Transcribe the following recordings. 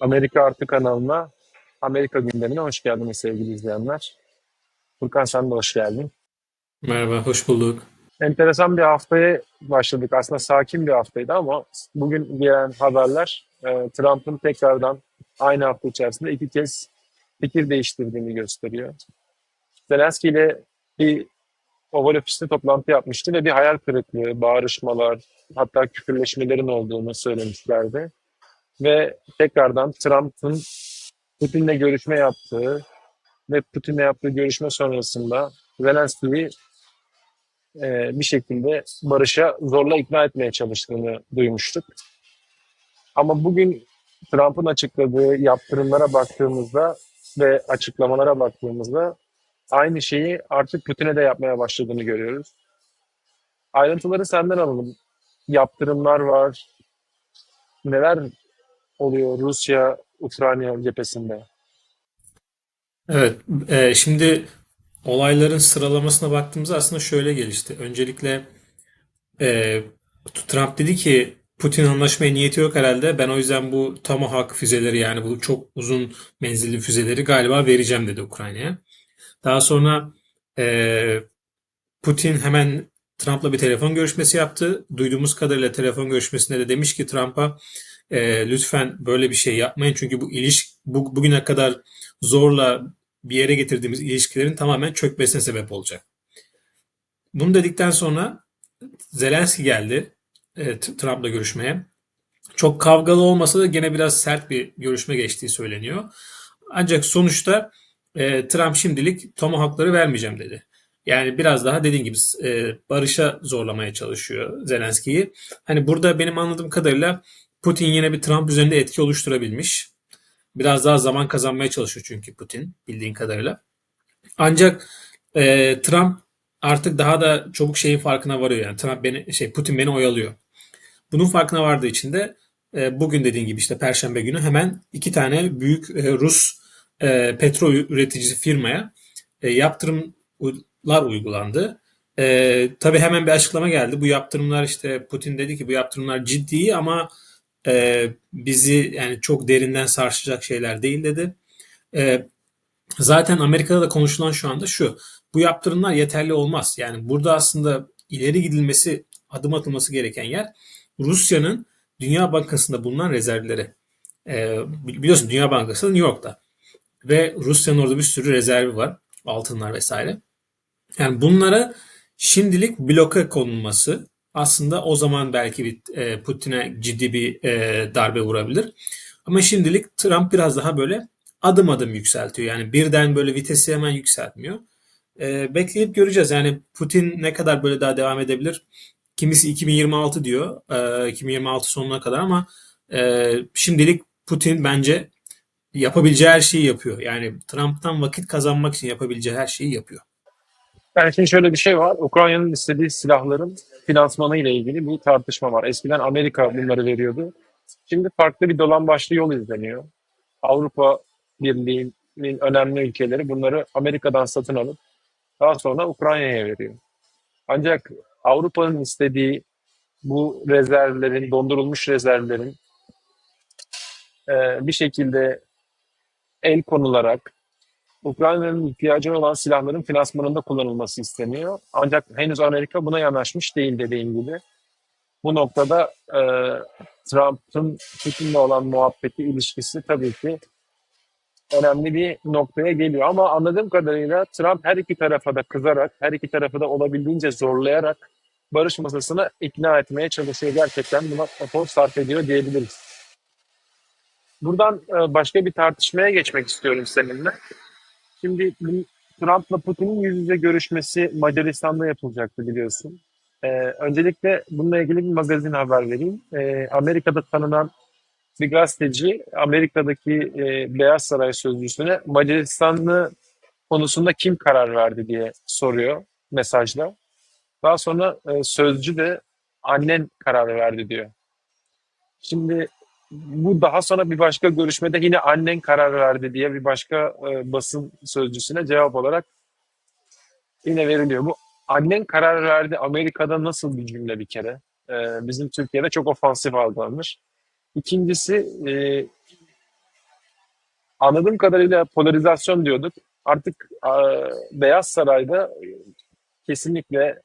Amerika Artı kanalına, Amerika gündemine hoş geldiniz sevgili izleyenler. Furkan sen de hoş geldin. Merhaba, hoş bulduk. Enteresan bir haftaya başladık. Aslında sakin bir haftaydı ama bugün gelen haberler e, Trump'ın tekrardan aynı hafta içerisinde iki kez fikir değiştirdiğini gösteriyor. Zelenski ile bir Oval Ofis'te toplantı yapmıştı ve bir hayal kırıklığı, bağırışmalar, hatta küfürleşmelerin olduğunu söylemişlerdi. Ve tekrardan Trump'ın Putin'le görüşme yaptığı ve Putin'le yaptığı görüşme sonrasında Zelenski'yi e, bir şekilde barışa zorla ikna etmeye çalıştığını duymuştuk. Ama bugün Trump'ın açıkladığı yaptırımlara baktığımızda ve açıklamalara baktığımızda aynı şeyi artık Putin'e de yapmaya başladığını görüyoruz. Ayrıntıları senden alalım. Yaptırımlar var. Neler oluyor Rusya, Ukrayna cephesinde? Evet, e, şimdi olayların sıralamasına baktığımızda aslında şöyle gelişti. Öncelikle e, Trump dedi ki Putin anlaşmaya niyeti yok herhalde. Ben o yüzden bu Tomahawk füzeleri yani bu çok uzun menzilli füzeleri galiba vereceğim dedi Ukrayna'ya. Daha sonra e, Putin hemen Trump'la bir telefon görüşmesi yaptı. Duyduğumuz kadarıyla telefon görüşmesinde de demiş ki Trump'a e, lütfen böyle bir şey yapmayın çünkü bu iliş bu, bugüne kadar zorla bir yere getirdiğimiz ilişkilerin tamamen çökmesine sebep olacak. Bunu dedikten sonra Zelenski geldi e, Trump'la görüşmeye. Çok kavgalı olmasa da gene biraz sert bir görüşme geçtiği söyleniyor. Ancak sonuçta e, Trump şimdilik Tomahawk'ları vermeyeceğim dedi. Yani biraz daha dediğim gibi e, barışa zorlamaya çalışıyor Zelenski'yi. Hani burada benim anladığım kadarıyla Putin yine bir Trump üzerinde etki oluşturabilmiş. Biraz daha zaman kazanmaya çalışıyor çünkü Putin bildiğin kadarıyla. Ancak e, Trump artık daha da çabuk şeyin farkına varıyor. Yani Trump beni şey Putin beni oyalıyor. Bunun farkına vardığı için de e, bugün dediğin gibi işte Perşembe günü hemen iki tane büyük e, Rus e, petrol üreticisi firmaya e, yaptırımlar uygulandı. E, tabii hemen bir açıklama geldi. Bu yaptırımlar işte Putin dedi ki bu yaptırımlar ciddi ama e, bizi yani çok derinden sarsacak şeyler değil dedi. E, zaten Amerika'da da konuşulan şu anda şu. Bu yaptırımlar yeterli olmaz. Yani burada aslında ileri gidilmesi, adım atılması gereken yer Rusya'nın Dünya Bankası'nda bulunan rezervleri. E, biliyorsun Dünya Bankası New York'ta. Ve Rusya'nın orada bir sürü rezervi var. Altınlar vesaire. Yani bunlara şimdilik bloka konulması aslında o zaman belki bir e, Putin'e ciddi bir e, darbe vurabilir. Ama şimdilik Trump biraz daha böyle adım adım yükseltiyor. Yani birden böyle vitesi hemen yükseltmiyor. E, bekleyip göreceğiz. Yani Putin ne kadar böyle daha devam edebilir? Kimisi 2026 diyor. E, 2026 sonuna kadar ama şimdilik Putin bence yapabileceği her şeyi yapıyor. Yani Trump'tan vakit kazanmak için yapabileceği her şeyi yapıyor. Yani şimdi şöyle bir şey var. Ukrayna'nın istediği silahların finansmanı ile ilgili bir tartışma var. Eskiden Amerika bunları veriyordu. Şimdi farklı bir dolan başlı yol izleniyor. Avrupa Birliği'nin önemli ülkeleri bunları Amerika'dan satın alıp daha sonra Ukrayna'ya veriyor. Ancak Avrupa'nın istediği bu rezervlerin, dondurulmuş rezervlerin bir şekilde el konularak Ukrayna'nın ihtiyacı olan silahların finansmanında kullanılması isteniyor. Ancak henüz Amerika buna yanaşmış değil dediğim gibi. Bu noktada e, Trump'ın Putin'le olan muhabbeti, ilişkisi tabii ki önemli bir noktaya geliyor. Ama anladığım kadarıyla Trump her iki tarafa da kızarak, her iki tarafı da olabildiğince zorlayarak barış masasına ikna etmeye çalışıyor. Gerçekten buna efor sarf ediyor diyebiliriz. Buradan e, başka bir tartışmaya geçmek istiyorum seninle. Şimdi Trump'la Putin'in yüz yüze görüşmesi Macaristan'da yapılacaktı biliyorsun. Ee, öncelikle bununla ilgili bir magazin haber vereyim. Ee, Amerika'da tanınan bir gazeteci Amerika'daki e, Beyaz Saray sözcüsüne Macaristanlı konusunda kim karar verdi diye soruyor mesajla. Daha sonra e, sözcü de annen karar verdi diyor. Şimdi bu daha sonra bir başka görüşmede yine annen karar verdi diye bir başka e, basın sözcüsüne cevap olarak yine veriliyor. Bu annen karar verdi Amerika'da nasıl bir cümle bir kere? E, bizim Türkiye'de çok ofansif algılanmış. İkincisi e, anladığım kadarıyla polarizasyon diyorduk. Artık e, Beyaz Saray'da kesinlikle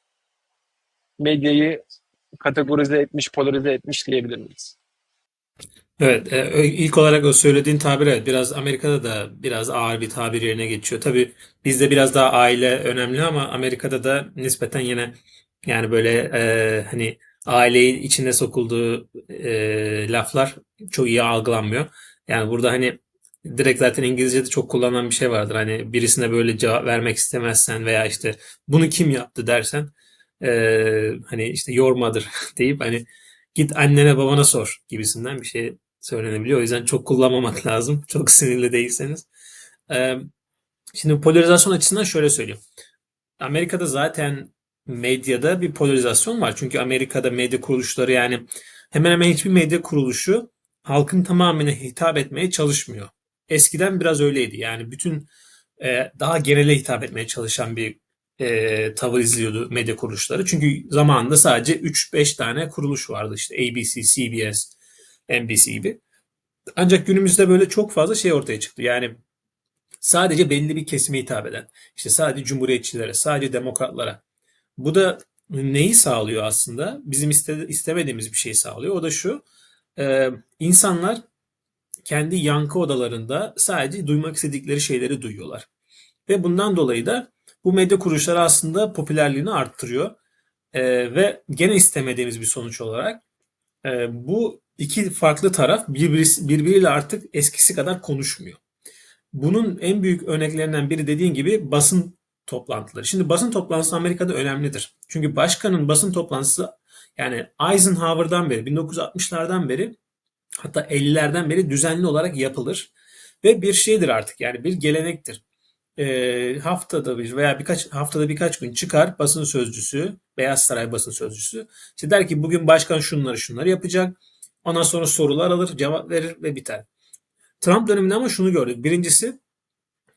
medyayı kategorize etmiş, polarize etmiş diyebilir miyiz? Evet, e, ilk olarak o söylediğin tabir evet biraz Amerika'da da biraz ağır bir tabir yerine geçiyor. Tabii bizde biraz daha aile önemli ama Amerika'da da nispeten yine yani böyle e, hani aileyi içine sokulduğu e, laflar çok iyi algılanmıyor. Yani burada hani direkt zaten İngilizce'de çok kullanılan bir şey vardır. Hani birisine böyle cevap vermek istemezsen veya işte bunu kim yaptı dersen e, hani işte your mother deyip hani git annene babana sor gibisinden bir şey söylenebiliyor. O yüzden çok kullanmamak lazım. Çok sinirli değilseniz. Şimdi polarizasyon açısından şöyle söyleyeyim. Amerika'da zaten medyada bir polarizasyon var. Çünkü Amerika'da medya kuruluşları yani hemen hemen hiçbir medya kuruluşu halkın tamamına hitap etmeye çalışmıyor. Eskiden biraz öyleydi. Yani bütün daha genele hitap etmeye çalışan bir e, tavır izliyordu medya kuruluşları. Çünkü zamanında sadece 3-5 tane kuruluş vardı. İşte ABC, CBS, NBC gibi. Ancak günümüzde böyle çok fazla şey ortaya çıktı. Yani sadece belli bir kesime hitap eden, işte sadece cumhuriyetçilere, sadece demokratlara. Bu da neyi sağlıyor aslında? Bizim iste, istemediğimiz bir şey sağlıyor. O da şu, e, insanlar kendi yankı odalarında sadece duymak istedikleri şeyleri duyuyorlar. Ve bundan dolayı da bu medya kuruluşları aslında popülerliğini arttırıyor. E, ve gene istemediğimiz bir sonuç olarak e, bu iki farklı taraf birbiri, birbiriyle artık eskisi kadar konuşmuyor. Bunun en büyük örneklerinden biri dediğin gibi basın toplantıları. Şimdi basın toplantısı Amerika'da önemlidir. Çünkü başkanın basın toplantısı yani Eisenhower'dan beri 1960'lardan beri hatta 50'lerden beri düzenli olarak yapılır. Ve bir şeydir artık yani bir gelenektir. E, haftada bir veya birkaç haftada birkaç gün çıkar basın sözcüsü, Beyaz Saray basın sözcüsü. İşte der ki bugün başkan şunları şunları yapacak. Ondan sonra sorular alır, cevap verir ve biter. Trump döneminde ama şunu gördük. Birincisi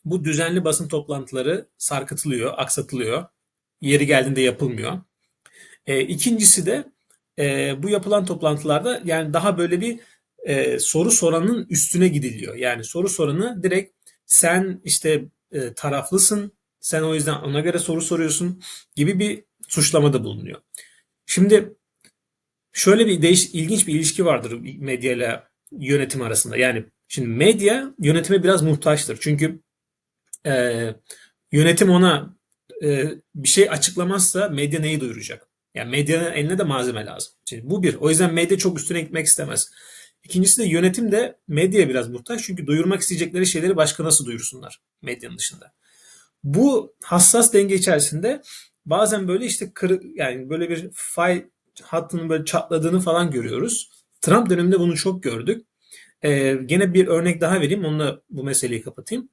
bu düzenli basın toplantıları sarkıtılıyor, aksatılıyor. Yeri geldiğinde yapılmıyor. E, ikincisi de e, bu yapılan toplantılarda yani daha böyle bir e, soru soranın üstüne gidiliyor. Yani soru soranı direkt sen işte e, taraflısın, sen o yüzden ona göre soru soruyorsun gibi bir suçlamada bulunuyor. Şimdi şöyle bir değiş, ilginç bir ilişki vardır medya ile yönetim arasında. Yani şimdi medya yönetime biraz muhtaçtır. Çünkü e, yönetim ona e, bir şey açıklamazsa medya neyi duyuracak? Yani medyanın eline de malzeme lazım. Şimdi bu bir. O yüzden medya çok üstüne gitmek istemez. İkincisi de yönetim de medyaya biraz muhtaç. Çünkü duyurmak isteyecekleri şeyleri başka nasıl duyursunlar medyanın dışında. Bu hassas denge içerisinde bazen böyle işte kır, yani böyle bir fay hattının böyle çatladığını falan görüyoruz. Trump döneminde bunu çok gördük. Ee, gene bir örnek daha vereyim. Onunla bu meseleyi kapatayım.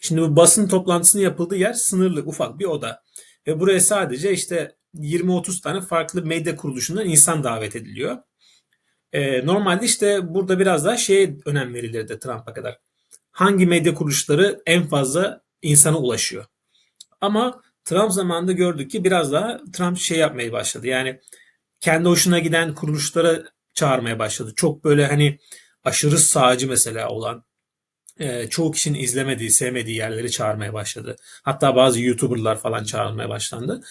Şimdi bu basın toplantısının yapıldığı yer sınırlı, ufak bir oda. Ve buraya sadece işte 20-30 tane farklı medya kuruluşundan insan davet ediliyor. Ee, normalde işte burada biraz daha şeye önem verilirdi Trump'a kadar. Hangi medya kuruluşları en fazla insana ulaşıyor. Ama Trump zamanında gördük ki biraz daha Trump şey yapmaya başladı. Yani kendi hoşuna giden kuruluşlara çağırmaya başladı. Çok böyle hani aşırı sağcı mesela olan e, çoğu kişinin izlemediği, sevmediği yerleri çağırmaya başladı. Hatta bazı YouTuber'lar falan çağrılmaya başlandı.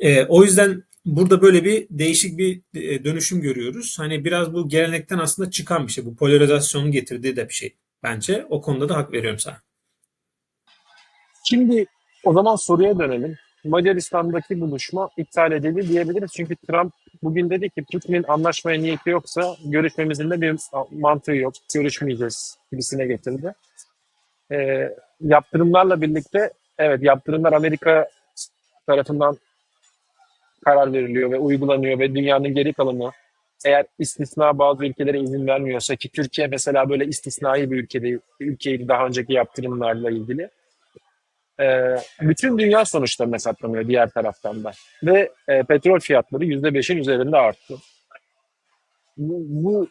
E, o yüzden burada böyle bir değişik bir e, dönüşüm görüyoruz. Hani biraz bu gelenekten aslında çıkan bir şey. Bu polarizasyonun getirdiği de bir şey. Bence o konuda da hak veriyorum sana. Şimdi o zaman soruya dönelim. Macaristan'daki buluşma iptal edildi diyebiliriz. Çünkü Trump bugün dedi ki Putin'in anlaşmaya niyeti yoksa görüşmemizin de bir mantığı yok. Görüşmeyeceğiz gibisine getirdi. Ee, yaptırımlarla birlikte evet yaptırımlar Amerika tarafından karar veriliyor ve uygulanıyor ve dünyanın geri kalanı eğer istisna bazı ülkelere izin vermiyorsa ki Türkiye mesela böyle istisnai bir ülkede ülkeydi daha önceki yaptırımlarla ilgili. Ee, bütün dünya sonuçlarını hesaplanıyor diğer taraftan da. Ve e, petrol fiyatları %5'in üzerinde arttı. Bu, bu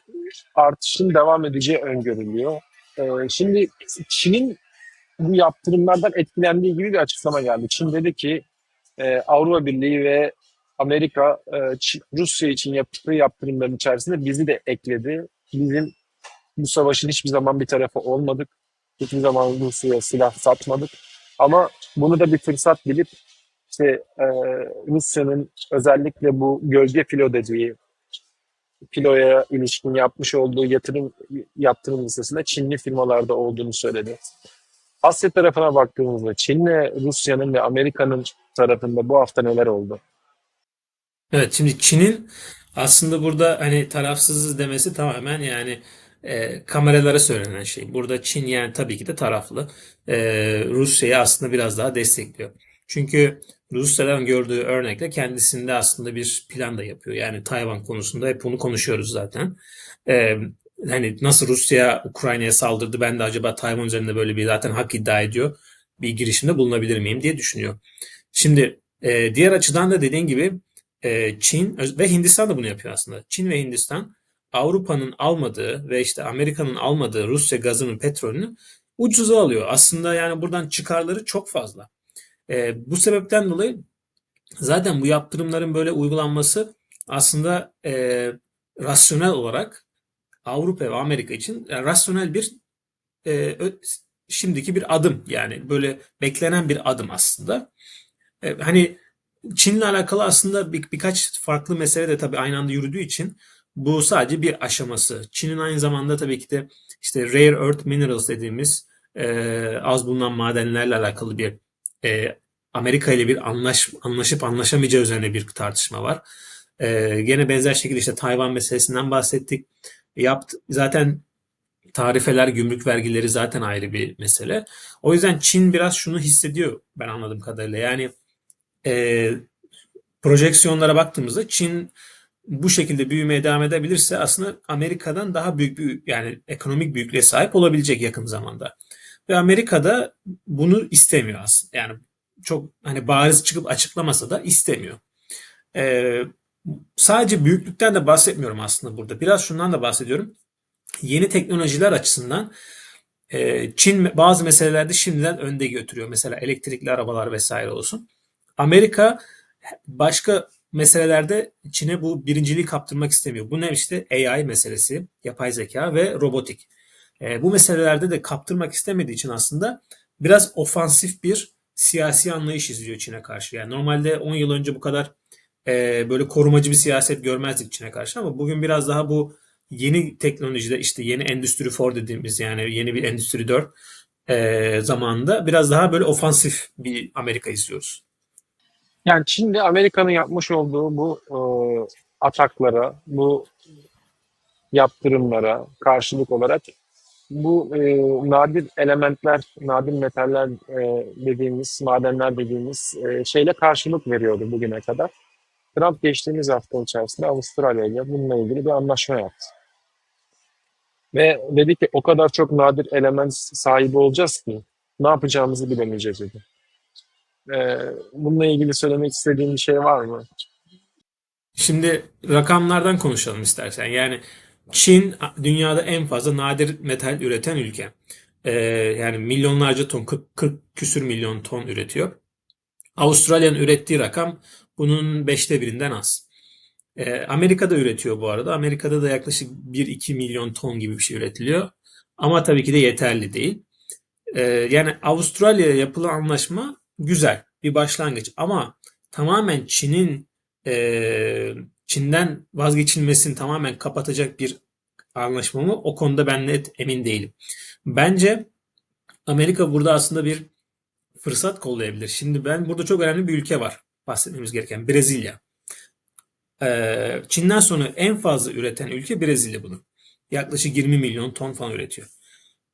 artışın devam edeceği öngörülüyor. Ee, şimdi Çin'in bu yaptırımlardan etkilendiği gibi bir açıklama geldi. Çin dedi ki e, Avrupa Birliği ve Amerika e, Rusya için yaptığı yaptırımların içerisinde bizi de ekledi. Bizim bu savaşın hiçbir zaman bir tarafı olmadık. Hiçbir zaman Rusya'ya silah satmadık. Ama bunu da bir fırsat bilip işte e, Rusya'nın özellikle bu gölge filo dediği filoya ilişkin yapmış olduğu yatırım yaptırım listesinde Çinli firmalarda olduğunu söyledi. Asya tarafına baktığımızda Çin'le Rusya'nın ve Amerika'nın tarafında bu hafta neler oldu? Evet şimdi Çin'in aslında burada hani tarafsızız demesi tamamen yani e, kameralara söylenen şey. Burada Çin yani tabii ki de taraflı. E, Rusya'yı aslında biraz daha destekliyor. Çünkü Rusya'dan gördüğü örnekle kendisinde aslında bir plan da yapıyor. Yani Tayvan konusunda hep bunu konuşuyoruz zaten. E, hani nasıl Rusya Ukrayna'ya saldırdı ben de acaba Tayvan üzerinde böyle bir zaten hak iddia ediyor. Bir girişimde bulunabilir miyim diye düşünüyor. Şimdi e, diğer açıdan da dediğin gibi e, Çin ve Hindistan da bunu yapıyor aslında. Çin ve Hindistan Avrupa'nın almadığı ve işte Amerika'nın almadığı Rusya gazının petrolünü ucuza alıyor. Aslında yani buradan çıkarları çok fazla. E, bu sebepten dolayı zaten bu yaptırımların böyle uygulanması aslında e, rasyonel olarak Avrupa ve Amerika için yani rasyonel bir e, şimdiki bir adım yani böyle beklenen bir adım aslında. E, hani Çin'le alakalı aslında bir, birkaç farklı mesele de tabii aynı anda yürüdüğü için bu sadece bir aşaması. Çin'in aynı zamanda tabii ki de işte rare earth minerals dediğimiz e, az bulunan madenlerle alakalı bir e, Amerika ile bir anlaş, anlaşıp anlaşamayacağı üzerine bir tartışma var. E, gene benzer şekilde işte Tayvan meselesinden bahsettik. Yaptı, zaten tarifeler, gümrük vergileri zaten ayrı bir mesele. O yüzden Çin biraz şunu hissediyor ben anladığım kadarıyla. Yani e, projeksiyonlara baktığımızda Çin bu şekilde büyümeye devam edebilirse aslında Amerika'dan daha büyük bir yani ekonomik büyüklüğe sahip olabilecek yakın zamanda. Ve Amerika'da bunu istemiyor aslında. Yani çok hani bariz çıkıp açıklamasa da istemiyor. Ee, sadece büyüklükten de bahsetmiyorum aslında burada. Biraz şundan da bahsediyorum. Yeni teknolojiler açısından e, Çin bazı meselelerde şimdiden önde götürüyor. Mesela elektrikli arabalar vesaire olsun. Amerika başka meselelerde Çin'e bu birinciliği kaptırmak istemiyor. Bu ne işte AI meselesi, yapay zeka ve robotik. E, bu meselelerde de kaptırmak istemediği için aslında biraz ofansif bir siyasi anlayış izliyor Çin'e karşı. Yani normalde 10 yıl önce bu kadar e, böyle korumacı bir siyaset görmezdik Çin'e karşı ama bugün biraz daha bu yeni teknolojide işte yeni Endüstri 4 dediğimiz yani yeni bir Endüstri 4 e, zamanında biraz daha böyle ofansif bir Amerika izliyoruz. Yani Çin'de Amerika'nın yapmış olduğu bu e, ataklara, bu yaptırımlara karşılık olarak bu e, nadir elementler, nadir metaller e, dediğimiz, madenler dediğimiz e, şeyle karşılık veriyordu bugüne kadar. Trump geçtiğimiz hafta içerisinde Avustralya ile bununla ilgili bir anlaşma yaptı. Ve dedi ki o kadar çok nadir element sahibi olacağız ki ne yapacağımızı bilemeyeceğiz dedi. E, bununla ilgili söylemek istediğin bir şey var mı? Şimdi rakamlardan konuşalım istersen. Yani Çin dünyada en fazla nadir metal üreten ülke. Ee, yani milyonlarca ton, 40, 40 küsür milyon ton üretiyor. Avustralya'nın ürettiği rakam bunun beşte birinden az. Ee, Amerika'da üretiyor bu arada. Amerika'da da yaklaşık 1-2 milyon ton gibi bir şey üretiliyor. Ama tabii ki de yeterli değil. Ee, yani Avustralya'ya yapılan anlaşma güzel bir başlangıç. Ama tamamen Çin'in e, Çin'den vazgeçilmesini tamamen kapatacak bir anlaşma mı? O konuda ben net emin değilim. Bence Amerika burada aslında bir fırsat kollayabilir. Şimdi ben burada çok önemli bir ülke var bahsetmemiz gereken Brezilya. Ee, Çin'den sonra en fazla üreten ülke Brezilya bunu. Yaklaşık 20 milyon ton falan üretiyor.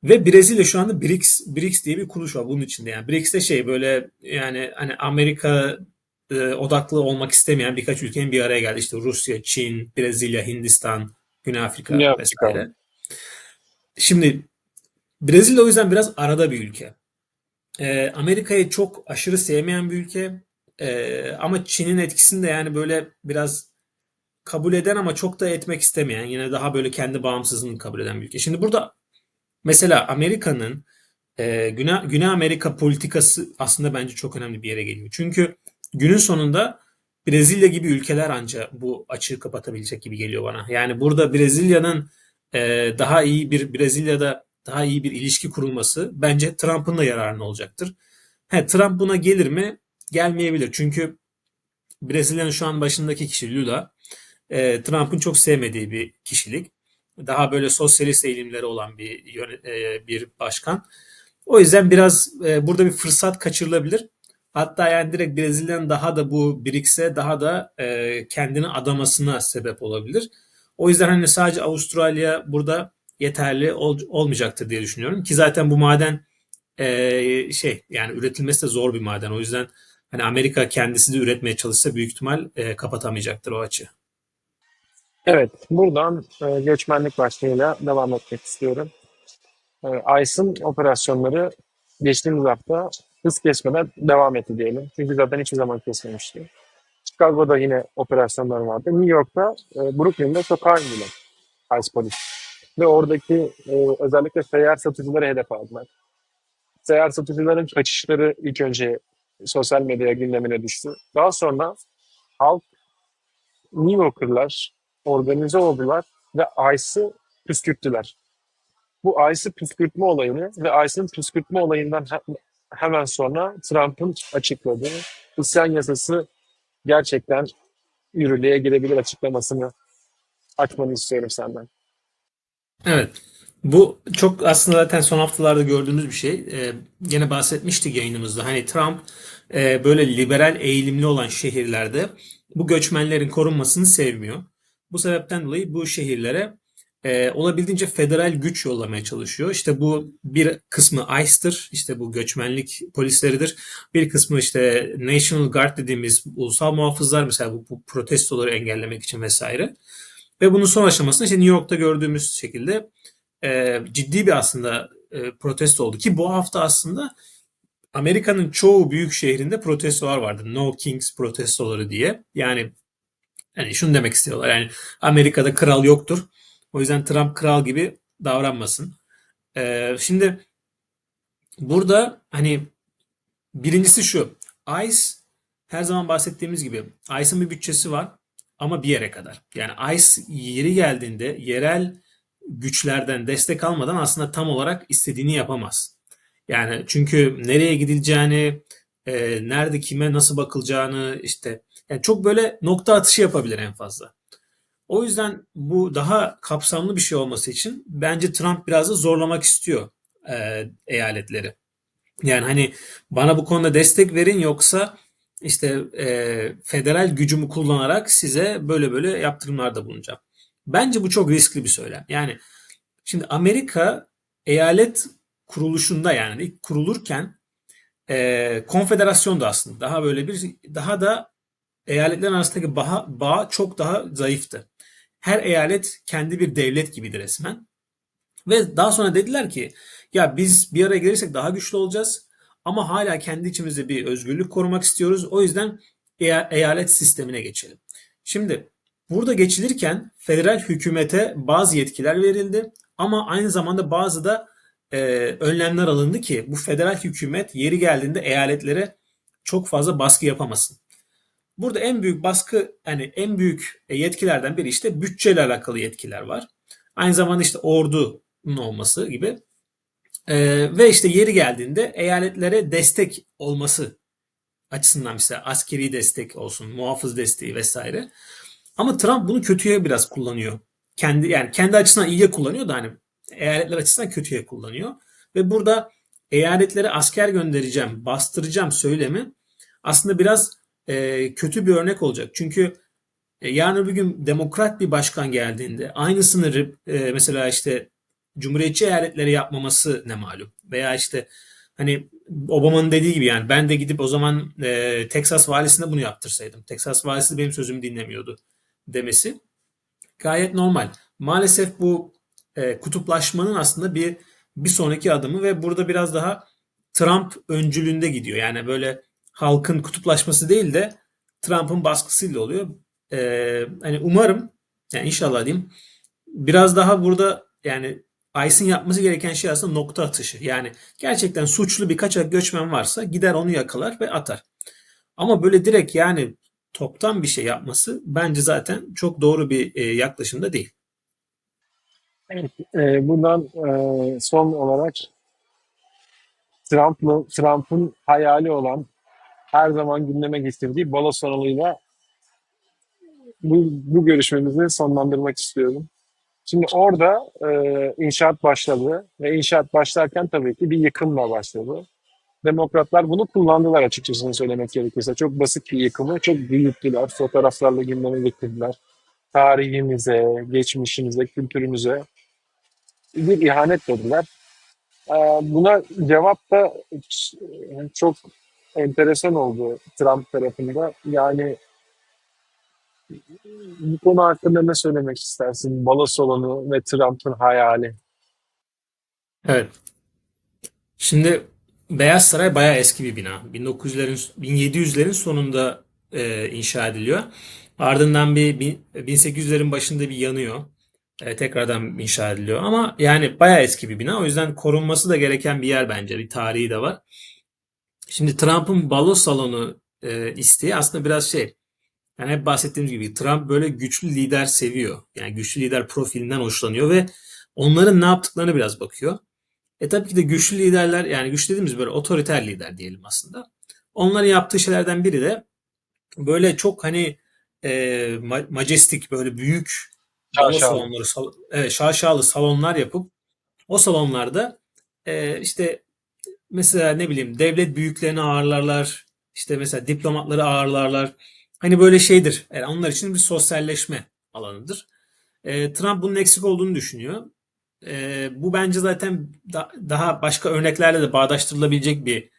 Ve Brezilya şu anda BRICS, BRICS diye bir kuruluş var bunun içinde. Yani BRICS'te şey böyle yani hani Amerika e, odaklı olmak istemeyen birkaç ülkenin bir araya geldi. İşte Rusya, Çin, Brezilya, Hindistan, Güney Afrika Güney Afrika. vesaire. Şimdi Brezilya o yüzden biraz arada bir ülke. Ee, Amerika'yı çok aşırı sevmeyen bir ülke. Ee, ama Çin'in etkisini de yani böyle biraz kabul eden ama çok da etmek istemeyen, yine daha böyle kendi bağımsızlığını kabul eden bir ülke. Şimdi burada mesela Amerika'nın e, Güney, Güney Amerika politikası aslında bence çok önemli bir yere geliyor. Çünkü günün sonunda Brezilya gibi ülkeler ancak bu açığı kapatabilecek gibi geliyor bana. Yani burada Brezilya'nın e, daha iyi bir Brezilya'da daha iyi bir ilişki kurulması bence Trump'ın da yararına olacaktır. He, Trump buna gelir mi? Gelmeyebilir. Çünkü Brezilya'nın şu an başındaki kişi Lula, e, Trump'ın çok sevmediği bir kişilik. Daha böyle sosyalist eğilimleri olan bir e, bir başkan. O yüzden biraz e, burada bir fırsat kaçırılabilir. Hatta yani direkt Brezilya'nın daha da bu BRICS'e daha da e, kendini adamasına sebep olabilir. O yüzden hani sadece Avustralya burada yeterli ol- olmayacaktır diye düşünüyorum. Ki zaten bu maden e, şey yani üretilmesi de zor bir maden. O yüzden hani Amerika kendisi de üretmeye çalışsa büyük ihtimal e, kapatamayacaktır o açığı. Evet, buradan e, göçmenlik başlığıyla devam etmek istiyorum. E, ICE'ın operasyonları geçtiğimiz hafta hız kesmeden devam etti diyelim. Çünkü zaten hiçbir zaman kesmemişti. Chicago'da yine operasyonlar vardı. New York'ta, e, Brooklyn'de sokağa indiler ICE polis. Ve oradaki e, özellikle seyyar satıcıları hedef aldılar. Seyyar satıcıların kaçışları ilk önce sosyal medya gündemine düştü. Daha sonra halk New Yorker'lar organize oldular ve ICE'ı püskürttüler. Bu ICE'ı püskürtme olayını ve ICE'ın püskürtme olayından he- hemen sonra Trump'ın açıkladığı isyan yasası gerçekten yürürlüğe girebilir açıklamasını açmanı istiyorum senden. Evet. Bu çok aslında zaten son haftalarda gördüğümüz bir şey. Ee, gene bahsetmiştik yayınımızda. Hani Trump e, böyle liberal eğilimli olan şehirlerde bu göçmenlerin korunmasını sevmiyor. Bu sebepten dolayı bu şehirlere e, olabildiğince federal güç yollamaya çalışıyor. İşte bu bir kısmı ICE'tır. İşte bu göçmenlik polisleridir. Bir kısmı işte National Guard dediğimiz ulusal muhafızlar mesela bu, bu protestoları engellemek için vesaire. Ve bunun son aşamasında işte New York'ta gördüğümüz şekilde e, ciddi bir aslında e, protesto oldu ki bu hafta aslında Amerika'nın çoğu büyük şehrinde protestolar vardı. No Kings protestoları diye. Yani yani şunu demek istiyorlar. Yani Amerika'da kral yoktur. O yüzden Trump kral gibi davranmasın. E, şimdi burada hani birincisi şu. ICE her zaman bahsettiğimiz gibi ICE'ın bir bütçesi var ama bir yere kadar. Yani ICE yeri geldiğinde yerel güçlerden destek almadan aslında tam olarak istediğini yapamaz. Yani çünkü nereye gidileceğini, e, nerede kime nasıl bakılacağını işte yani çok böyle nokta atışı yapabilir en fazla. O yüzden bu daha kapsamlı bir şey olması için bence Trump biraz da zorlamak istiyor e, eyaletleri. Yani hani bana bu konuda destek verin yoksa işte e, federal gücümü kullanarak size böyle böyle yaptırımlarda bulunacağım. Bence bu çok riskli bir söylem. Yani Şimdi Amerika eyalet kuruluşunda yani ilk kurulurken e, konfederasyon da aslında daha böyle bir daha da eyaletlerin arasındaki bağ, bağ çok daha zayıftı. Her eyalet kendi bir devlet gibiydi resmen. Ve daha sonra dediler ki ya biz bir araya gelirsek daha güçlü olacağız ama hala kendi içimizde bir özgürlük korumak istiyoruz. O yüzden eya- eyalet sistemine geçelim. Şimdi burada geçilirken federal hükümete bazı yetkiler verildi ama aynı zamanda bazı da e, önlemler alındı ki bu federal hükümet yeri geldiğinde eyaletlere çok fazla baskı yapamasın. Burada en büyük baskı yani en büyük yetkilerden biri işte bütçeyle alakalı yetkiler var. Aynı zamanda işte ordunun olması gibi. Ee, ve işte yeri geldiğinde eyaletlere destek olması açısından mesela askeri destek olsun, muhafız desteği vesaire. Ama Trump bunu kötüye biraz kullanıyor. Kendi yani kendi açısından iyiye kullanıyor da hani eyaletler açısından kötüye kullanıyor. Ve burada eyaletlere asker göndereceğim, bastıracağım söylemi aslında biraz e, kötü bir örnek olacak. Çünkü e, yarın öbür gün demokrat bir başkan geldiğinde aynısını e, mesela işte cumhuriyetçi eyaletlere yapmaması ne malum. Veya işte hani Obama'nın dediği gibi yani ben de gidip o zaman e, Texas valisine bunu yaptırsaydım. Texas valisi benim sözümü dinlemiyordu demesi gayet normal. Maalesef bu e, kutuplaşmanın aslında bir bir sonraki adımı ve burada biraz daha Trump öncülüğünde gidiyor. Yani böyle halkın kutuplaşması değil de Trump'ın baskısıyla oluyor. E, hani umarım yani inşallah diyeyim biraz daha burada yani ICE'ın yapması gereken şey aslında nokta atışı. Yani gerçekten suçlu bir kaçak göçmen varsa gider onu yakalar ve atar. Ama böyle direkt yani toptan bir şey yapması bence zaten çok doğru bir e, yaklaşım da değil. Evet, e, buradan e, son olarak Trump'ın hayali olan her zaman gündeme getirdiği balo salonuyla bu, bu görüşmemizi sonlandırmak istiyorum. Şimdi orada e, inşaat başladı ve inşaat başlarken tabii ki bir yıkımla başladı. Demokratlar bunu kullandılar açıkçası söylemek gerekirse. Çok basit bir yıkımı çok büyüttüler. Fotoğraflarla gündeme getirdiler. Tarihimize, geçmişimize, kültürümüze bir ihanet dediler. Ee, Buna cevap da e, çok enteresan oldu Trump tarafında. Yani bu konu hakkında ne söylemek istersin? Balo salonu ve Trump'ın hayali. Evet. Şimdi Beyaz Saray bayağı eski bir bina. 1900'lerin 1700'lerin sonunda e, inşa ediliyor. Ardından bir bin- 1800'lerin başında bir yanıyor. E, tekrardan inşa ediliyor. Ama yani bayağı eski bir bina. O yüzden korunması da gereken bir yer bence. Bir tarihi de var. Şimdi Trump'ın balo salonu e, isteği aslında biraz şey. Yani hep bahsettiğimiz gibi Trump böyle güçlü lider seviyor. Yani güçlü lider profilinden hoşlanıyor ve onların ne yaptıklarına biraz bakıyor. E tabii ki de güçlü liderler yani güçlü dediğimiz böyle otoriter lider diyelim aslında. Onların yaptığı şeylerden biri de böyle çok hani e, ma- majestik böyle büyük Şaşalı. salonları, sal evet, şaşalı salonlar yapıp o salonlarda e, işte mesela ne bileyim devlet büyüklerini ağırlarlar, işte mesela diplomatları ağırlarlar. Hani böyle şeydir. Yani onlar için bir sosyalleşme alanıdır. E, Trump bunun eksik olduğunu düşünüyor. E, bu bence zaten da- daha başka örneklerle de bağdaştırılabilecek bir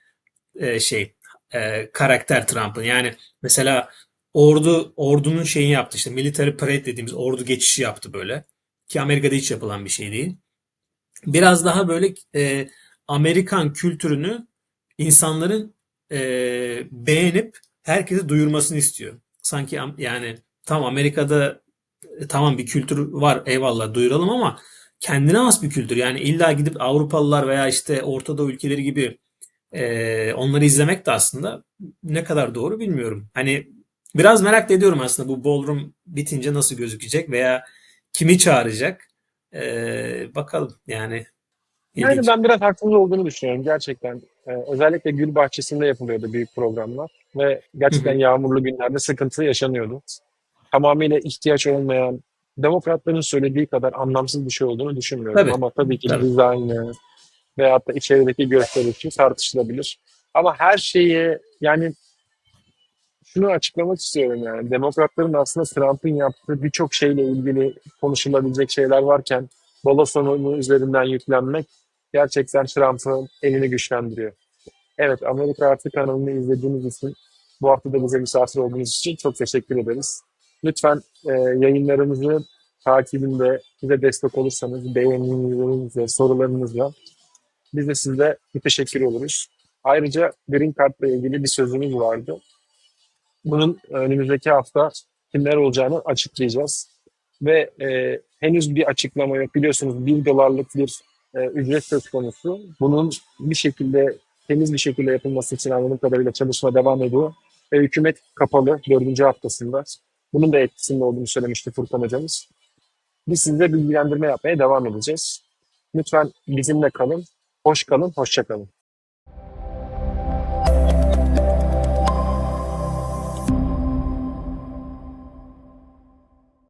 e, şey e, karakter Trump'ın. Yani mesela ordu ordunun şeyini yaptı işte military parade dediğimiz ordu geçişi yaptı böyle. Ki Amerika'da hiç yapılan bir şey değil. Biraz daha böyle e, Amerikan kültürünü insanların e, beğenip herkese duyurmasını istiyor. Sanki yani tam Amerika'da e, tamam bir kültür var eyvallah duyuralım ama kendine has bir kültür. Yani illa gidip Avrupalılar veya işte Orta Doğu ülkeleri gibi ee, onları izlemek de aslında ne kadar doğru bilmiyorum. Hani biraz merak ediyorum aslında bu ballroom bitince nasıl gözükecek veya kimi çağıracak. Ee, bakalım yani Yani ilginç. ben biraz haksız olduğunu düşünüyorum gerçekten. Ee, özellikle Gül Bahçesi'nde yapılıyordu büyük programlar ve gerçekten hı. yağmurlu günlerde sıkıntı yaşanıyordu. Tamamıyla ihtiyaç olmayan, demokratların söylediği kadar anlamsız bir şey olduğunu düşünmüyorum. Tabii, Ama tabii ki tabii. dizaynı veyahut da içerideki gösterişi tartışılabilir. Ama her şeyi yani şunu açıklamak istiyorum yani. Demokratların aslında Trump'ın yaptığı birçok şeyle ilgili konuşulabilecek şeyler varken Bolsonaro'nun üzerinden yüklenmek gerçekten Trump'ın elini güçlendiriyor. Evet, Amerika Artı kanalını izlediğiniz için, bu hafta da bize misafir olduğunuz için çok teşekkür ederiz. Lütfen e, yayınlarımızı takibinde bize destek olursanız, beğeninizle, sorularınızla biz de size teşekkür oluruz. Ayrıca Green Card'la ilgili bir sözümüz vardı. Bunun önümüzdeki hafta kimler olacağını açıklayacağız. Ve e, henüz bir açıklama yok. Biliyorsunuz bir dolarlık bir e, ücret söz konusu. Bunun bir şekilde temiz bir şekilde yapılması için anladığım kadarıyla çalışma devam ediyor. Ve hükümet kapalı dördüncü haftasında. Bunun da etkisinde olduğunu söylemişti Furkan hocamız. Biz size bilgilendirme yapmaya devam edeceğiz. Lütfen bizimle kalın. Hoş kalın, hoşça kalın.